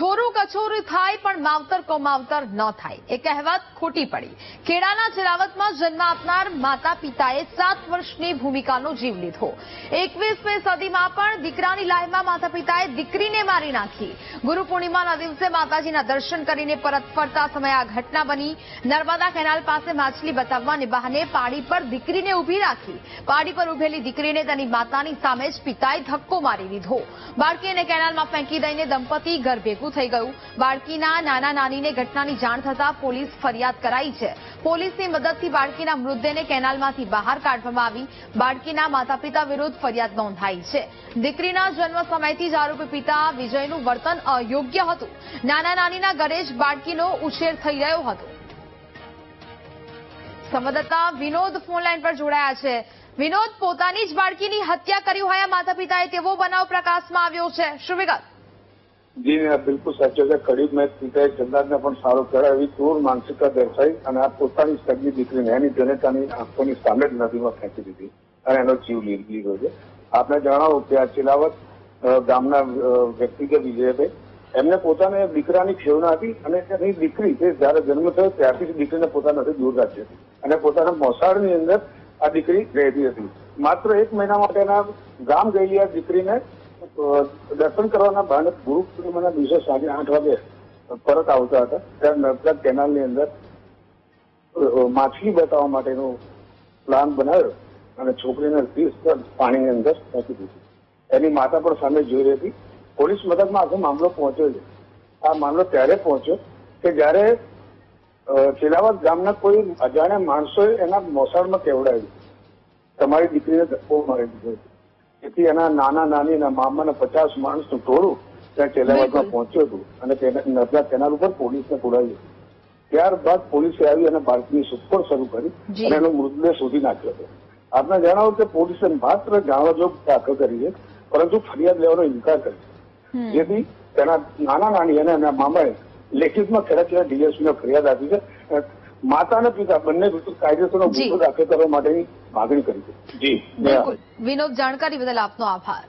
છોરું કછોર થાય પણ માવતર કમાવતર ન થાય. એ કહેવત ખોટી પડી. ખેડાના ચરાવતમાં જન્મ આપનાર માતા પિતાએ સાત વર્ષની ભૂમિકાનો જીવ લીધો. એકવીસમી સદીમાં પણ દીકરાની લાઈમાં માતા પિતાએ દીકરીને મારી નાખી. ગુરુ પૂર્ણિમાના દિવસે માતાજીના દર્શન કરીને પરત ફરતા સમયે આ ઘટના બની. નર્મદા કેનાલ પાસે માછલી બતાવવાને બહાને પાડી પર દીકરીને ઊભી રાખી. પાડી પર ઉભેલી દીકરીને તેની માતાની સામે જ પિતાએ ધક્કો મારી દીધો. બાળકીને કેનાલમાં ફેંકી દઈને દંપતી ઘર ભેગું થઈ ગયું. બાળકીના નાના નાનીને ઘટનાની જાણ થતાં પોલીસ ફરિયાદ કરાઈ છે. પોલીસની મદદથી બાળકીના મૃતદેહને કેનાલમાંથી બહાર કાઢવામાં આવી. બાળકીના માતા પિતા વિરુદ્ધ ફરિયાદ નોંધાઈ છે. દીકરીના જન્મ સમયથી જ આરોપી પિતા વિજયનું વર્તન અયોગ્ય હતું. નાના નાનીના ઘરે જ બાળકીનો ઉછેર થઈ રહ્યો હતો. સંવાદદાતા વિનોદ ફોનલાઈન પર જોડાયા છે. વિનોદ, પોતાની જ બાળકીની હત્યા કરી હોય માતા પિતાએ તેવો બનાવ પ્રકાશમાં આવ્યો છે. શું વિગત? જી બિલકુલ સાચો છે. કડીબ મેચ પિતાએ ચંદાને પણ સારો કર્યો એવી ક્રૂર માનસિકતા દર્શાવી અને આ પોતાની સગી દીકરીને એની જનતાની આંખોની સામે જ નદીમાં ફેંકી દીધી અને એનો જીવ લીધો છે. આપને જણાવો કે આ ચિલાવત ગામના વ્યક્તિગત વ્યક્તિ કે વિજયભાઈ એમને પોતાને દીકરાની ખેવના હતી અને એની દીકરી તે જયારે જન્મ થયો ત્યારથી દીકરીને પોતાનાથી દૂર રાખી હતી. અને પોતાના મોસાળની અંદર આ દીકરી રહેતી હતી. માત્ર એક મહિના માટેના ગામ ગયેલી આ દીકરીને દર્શન કરવાના બહાને ગુરુ પૂર્ણિમાના દિવસે સાંજે આઠ વાગે પરત આવતા હતા. ત્યારે નર્મદા કેનાલની અંદર માછલી બતાવવા માટેનો પ્લાન બનાવ્યો અને છોકરીને ત્રીસ પાણીની અંદર ફેંકી દીધી. એની માતા પણ સામે જોઈ રહી હતી. પોલીસ મદદમાં આખો મામલો પહોંચ્યો છે. આ મામલો ત્યારે પહોંચ્યો કે જ્યારે ચિલાવત ગામના કોઈ અજાણ્યા માણસોએ એના મોસાળમાં કેવડાવ્યું. તમારી દીકરીને ધક્કો મારી દીધો. તેથી એના નાના નાની એના મામાના પચાસ માણસનું ટોળું ત્યાં ટેલાવાડમાં પહોંચ્યું હતું. અને નર્મદા કેનાલ ઉપર પોલીસને બોલાવ્યું ત્યારબાદ પોલીસે આવી અને બાળકીની શોધખોળ શરૂ કરી અને એનો મૃતદેહ શોધી નાખ્યો હતો. આપને જણાવો કે પોલીસે માત્ર જાણવાજોગ દાખલ કરી છે પરંતુ ફરિયાદ લેવાનો ઇનકાર કર્યો જેથી તેના નાના નાની અને એના મામાએ લેખિતમાં ખેડા ડીએસપીને ફરિયાદ આપી છે. માતા અને પિતા બંને કાયદેસરનો. ગુનો દાખલ કરવા માટેની માગણી કરી છે. જી. બિલકુલ. વિનોદ જાણકારી બદલ આપનો આભાર.